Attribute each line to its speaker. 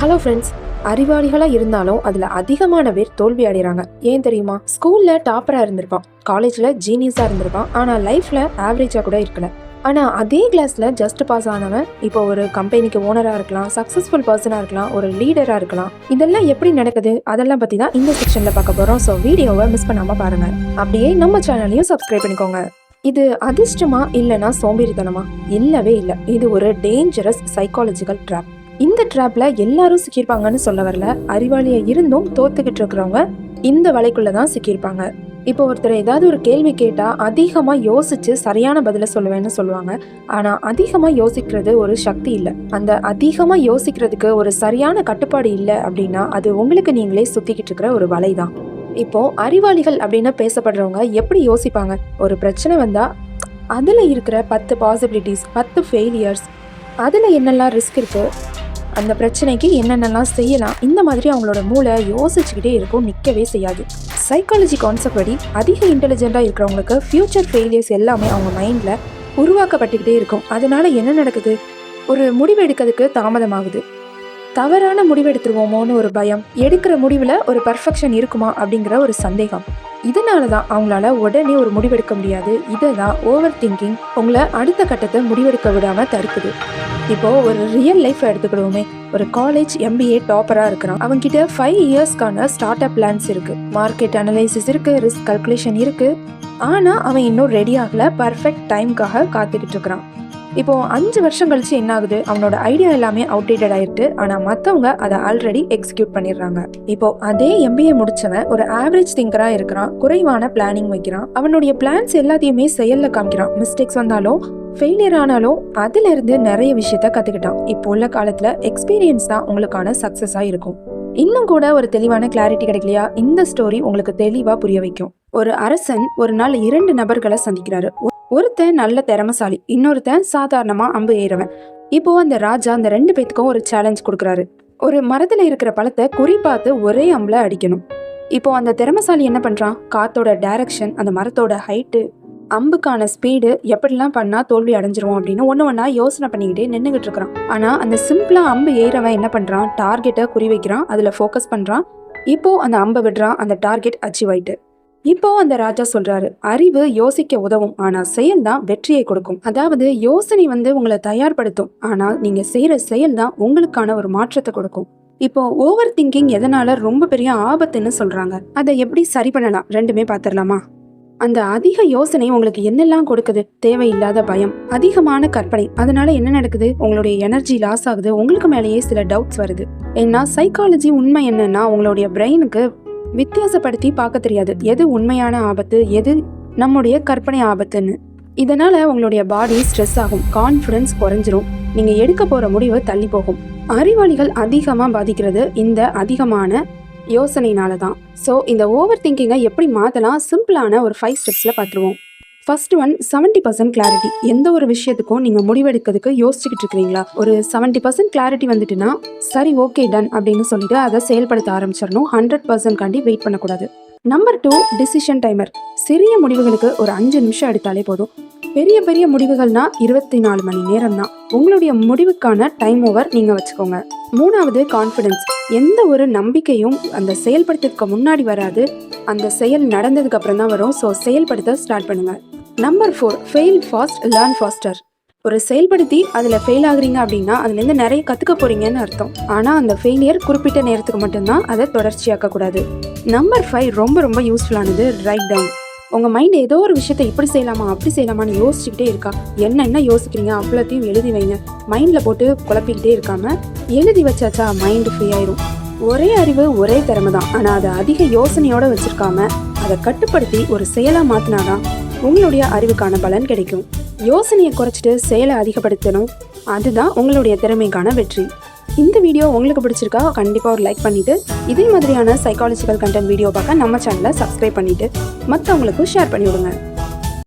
Speaker 1: Hello friends அறிவாளிகளாக இருந்தாலும் அதில் அதிகமான பேர் தோல்வி அடைகிறாங்க ஏன் தெரியுமா? ஸ்கூலில் டாப்பராக இருந்திருப்பான். காலேஜில் ஜீனியஸாக இருந்திருப்பான். ஆனால் லைஃப்பில் ஆவரேஜாக கூட இருக்கல. ஆனால் அதே கிளாஸில் ஜஸ்ட் பாஸ் ஆனவன் இப்போ ஒரு கம்பெனிக்கு ஓனராக இருக்கலாம் சக்ஸஸ்ஃபுல் பர்சனாக இருக்கலாம் ஒரு லீடராக இருக்கலாம். இதெல்லாம் எப்படி நடக்குது? அதெல்லாம் பற்றி தான் இந்த செக்ஷனில் பார்க்க போகிறோம் ஸோ வீடியோவை மிஸ் பண்ணாமல் பாருங்கள் அப்படியே நம்ம சேனலையும் சப்ஸ்கிரைப் பண்ணிக்கோங்க. இது அதிர்ஷ்டமா இல்லைனா சோம்பேறித்தனமா? இல்லவே இல்லை. இது ஒரு டேஞ்சரஸ் சைக்காலஜிக்கல் ட்ராப் இந்த ட்ராப்ல எல்லாரும் சிக்கியிருப்பாங்கன்னு சொல்ல வரல. அறிவாளியா இருந்தும் தோத்துக்கிட்டு இருக்கிறவங்க இந்த வலைக்குள்ளே தான் சிக்கியிருப்பாங்க. இப்போ ஒருத்தர் ஏதாவது ஒரு கேள்வி கேட்டால் அதிகமாக யோசிச்சு சரியான பதிலை சொல்லுவேன்னு சொல்லுவாங்க. ஆனால் அதிகமாக யோசிக்கிறது ஒரு சக்தி இல்லை. அந்த அதிகமாக யோசிக்கிறதுக்கு ஒரு சரியான கட்டுப்பாடு இல்லை அப்படின்னா அது உங்களுக்கு நீங்களே சுற்றிக்கிட்டு இருக்கிற ஒரு வலை தான். இப்போ அறிவாளிகள் அப்படின்னு பேசப்படுறவங்க எப்படி யோசிப்பாங்க? ஒரு பிரச்சனை வந்தால் அதில் இருக்கிற பத்து பாசிபிலிட்டிஸ் பத்து ஃபெயிலியர்ஸ் அதில் என்னெல்லாம் ரிஸ்க் இருக்குது அந்த பிரச்சனைக்கு என்னென்னலாம் செய்யலாம் இந்த மாதிரி அவங்களோட மூளை யோசிச்சுக்கிட்டே இருக்கும் நிற்கவே செய்யாது. சைக்காலஜி கான்செப்ட் படி அதிக இன்டெலிஜென்ட்டாக இருக்கிறவங்களுக்கு ஃப்யூச்சர் ஃபெயிலியர்ஸ் எல்லாமே அவங்க மைண்டில் உருவாக்கப்பட்டுக்கிட்டே இருக்கும். அதனால என்ன நடக்குது? ஒரு முடிவு எடுக்கிறதுக்கு தாமதமாகுது. தவறான முடிவெடுத்துருவோமோன்னு ஒரு பயம். எடுக்கிற முடிவில் ஒரு பர்ஃபெக்ஷன் இருக்குமா அப்படிங்கிற ஒரு சந்தேகம். இதனால தான் அவங்களால உடனே ஒரு முடிவெடுக்க முடியாது. இதை தான் ஓவர் திங்கிங் உங்களை அடுத்த கட்டத்தை முடிவெடுக்க விடாமல் தடுக்குது. இப்போ ஒரு ரியல் லைஃப் எடுத்துக்கிடுவோமே. ஒரு காலேஜ் எம்பிஏ டாப்பராக இருக்கிறான். அவன்கிட்ட ஃபைவ் இயர்ஸ்க்கான ஸ்டார்ட் அப் பிளான்ஸ் இருக்கு. மார்க்கெட் அனலைசிஸ் இருக்கு ரிஸ்க் கல்குலேஷன் இருக்கு. ஆனால் அவன் இன்னும் ரெடி ஆகல. பர்ஃபெக்ட் டைம்க்காக காத்துக்கிட்டு இருக்கிறான். இப்போ அஞ்சு வருஷம் கழிச்சு என்ன ஆகுது? அவனோட ஐடியா எல்லாமே அவுடேட்டட் ஆயிட்டு ஆனா மத்தவங்க அதை ஆல்ரெடி எக்ஸிக்யூட் பண்ணிடுறாங்க. இப்போ அதே எம்பிஏ முடிச்சவன் ஒரு ஆவரேஜ் திங்கரா இருக்கிறான். குறைவான பிளானிங் வைக்கிறான். அவனுடைய பிளான்ஸ் எல்லாத்தையுமே செயல்ல காமிக்கிறான். மிஸ்டேக்ஸ் வந்தாலும் ஃபெயிலியர் ஆனாலும் அதுல இருந்து நிறைய விஷயத்த கத்துக்கிட்டான். இப்போ உள்ள காலத்துல எக்ஸ்பீரியன்ஸ் தான் உங்களுக்கான சக்ஸஸாக இருக்கும். இன்னும் கூட ஒரு தெளிவான கிளாரிட்டி கிடைக்கலையா? இந்த ஸ்டோரி உங்களுக்கு தெளிவா புரிய வைக்கும். ஒரு அரசன் ஒரு நாள் இரண்டு நபர்களை சந்திக்கிறாரு. ஒருத்தன் நல்ல திறமசாலி இன்னொருத்தன் சாதாரணமா அம்பு ஏறவன். இப்போ அந்த ராஜா அந்த ரெண்டு பேத்துக்கும் ஒரு சேலஞ்ச் கொடுக்குறாரு. ஒரு மரத்துல இருக்கிற பழத்தை குறி பார்த்து ஒரே அம்புல அடிக்கணும். இப்போ அந்த திறமசாலி என்ன பண்றான்? காத்தோட டைரக்ஷன் அந்த மரத்தோட ஹைட்டு அம்புக்கான ஸ்பீடு எப்படிலாம் பண்ணா தோல்வி அடைஞ்சிரும் அப்படின்னு ஒன்று ஒன்றா யோசனை பண்ணிக்கிட்டே நின்றுகிட்டு இருக்கிறான். ஆனால் அந்த சிம்பிளாக அம்பு ஏறவன் என்ன பண்ணுறான் டார்கெட்டை குறி வைக்கிறான். அதில் ஃபோக்கஸ் பண்ணுறான் இப்போது அந்த அம்பை விடுறான். அந்த டார்கெட் அச்சீவ் ஆயிட்டு. இப்போ அந்த ராஜா சொல்றாரு அறிவு யோசிக்க உதவும் ஆனா செயல் தான் வெற்றியை கொடுக்கும். அதாவது யோசனை வந்து உங்களை தயார்படுத்தும் ஆனா நீங்க செய்யற செயல் தான் உங்களுக்கான ஒரு மாற்றத்தை கொடுக்கும். இப்போ ஓவர் திங்கிங் எதனால ரொம்ப பெரிய ஆபத்துன்னு சொல்றாங்க. அதை எப்படி சரி பண்ணலாம்? ரெண்டுமே பாத்திரலாமா? அந்த அதிக யோசனை உங்களுக்கு என்னெல்லாம் கொடுக்குது? தேவையில்லாத பயம் அதிகமான கற்பனை அதனால என்ன நடக்குது? உங்களுடைய எனர்ஜி லாஸ் ஆகுது. உங்களுக்கு மேலேயே சில டவுட்ஸ் வருது. ஏன்னா சைக்காலஜி உண்மை என்னன்னா உங்களுடைய பிரெயினுக்கு வித்தியாசப்படுத்தி பார்க்க தெரியாது. எது உண்மையான ஆபத்து எது நம்முடைய கற்பனை ஆபத்துன்னு. இதனால உங்களுடைய பாடி ஸ்ட்ரெஸ் ஆகும். கான்ஃபிடன்ஸ் குறைஞ்சிரும். நீங்க எடுக்க போற முடிவு தள்ளி போகும். அறிவாளிகள் அதிகமா பாதிக்கிறது இந்த அதிகமான யோசனைனால தான் ஸோ இந்த ஓவர் திங்கிங்கை எப்படி மாற்றலாம் சிம்பிளான ஒரு ஃபைவ் ஸ்டெப்ஸில் பார்த்துருவோம். First one seventy percent clarity எந்த ஒரு விஷயத்துக்கும் நீங்கள் முடிவெடுக்கிறதுக்கு யோசிச்சுக்கிட்டு இருக்கிறீங்களா? ஒரு செவன்ட்டி பர்சன்ட் கிளாரிட்டி வந்துட்டுனா சரி ஓகே டன் அப்படின்னு சொல்லிட்டு அதை செயல்படுத்த ஆரம்பிச்சிடணும். ஹண்ட்ரட் பர்சன்ட் காண்டி வெயிட் பண்ணக்கூடாது. நம்பர் டூ டிசிஷன் டைமர் சிறிய முடிவுகளுக்கு ஒரு அஞ்சு நிமிஷம் எடுத்தாலே போதும். பெரிய பெரிய முடிவுகள்னா இருபத்தி நாலு மணி நேரம் தான் உங்களுடைய முடிவுக்கான டைம் ஓவர் நீங்கள் வச்சுக்கோங்க. மூணாவது கான்ஃபிடென்ஸ் எந்த ஒரு நம்பிக்கையும் அந்த செயல்படுத்துறதுக்கு முன்னாடி வராது. அந்த செயல் நடந்ததுக்கு அப்புறம் தான் வரும். ஸோ செயல்படுத்த ஸ்டார்ட் பண்ணுங்க. Number four fail fast learn faster ஒரு செயல்படுத்தி அதில் ஃபெயில் ஆகுறீங்க அப்படின்னா அதுலேருந்து நிறைய கற்றுக்க போகிறீங்கன்னு அர்த்தம். ஆனால் அந்த ஃபெயிலியர் குறிப்பிட்ட நேரத்துக்கு மட்டும்தான் அதை தொடர்ச்சியாக்கக்கூடாது. நம்பர் ஃபைவ் ரொம்ப ரொம்ப யூஸ்ஃபுல்லானது ரைட் டவுன் உங்கள் மைண்ட் ஏதோ ஒரு விஷயத்தை இப்படி செய்யலாமா அப்படி செய்யலாமான்னு யோசிச்சுக்கிட்டே இருக்கா. என்னென்ன யோசிக்கிறீங்க அவ்வளோத்தையும் எழுதி வைங்க. மைண்டில் போட்டு குழப்பிக்கிட்டே இருக்காம எழுதி வச்சாச்சா மைண்டு ஃப்ரீ ஆயிரும். ஒரே அறிவு ஒரே திறமை தான் ஆனால் அதை அதிக யோசனையோடு வச்சுருக்காம அதை கட்டுப்படுத்தி ஒரு செயலாக மாற்றினாதான் உங்களுடைய அறிவுக்கான பலன் கிடைக்கும். யோசனையை குறைச்சிட்டு செயலை அதிகப்படுத்தணும். அதுதான் உங்களுடைய திறமைக்கான வெற்றி. இந்த வீடியோ உங்களுக்கு பிடிச்சிருக்கா கண்டிப்பாக ஒரு லைக் பண்ணிவிட்டு இதே மாதிரியான சைக்காலஜிக்கல் கண்டென்ட் வீடியோ பார்க்க நம்ம சேனலை சப்ஸ்கிரைப் பண்ணிவிட்டு மற்றவங்களுக்கும் ஷேர் பண்ணிவிடுங்க.